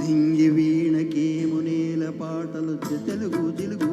నింగి వీణకేము నేల పాటలు తెలుగు తెలుగు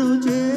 tujhe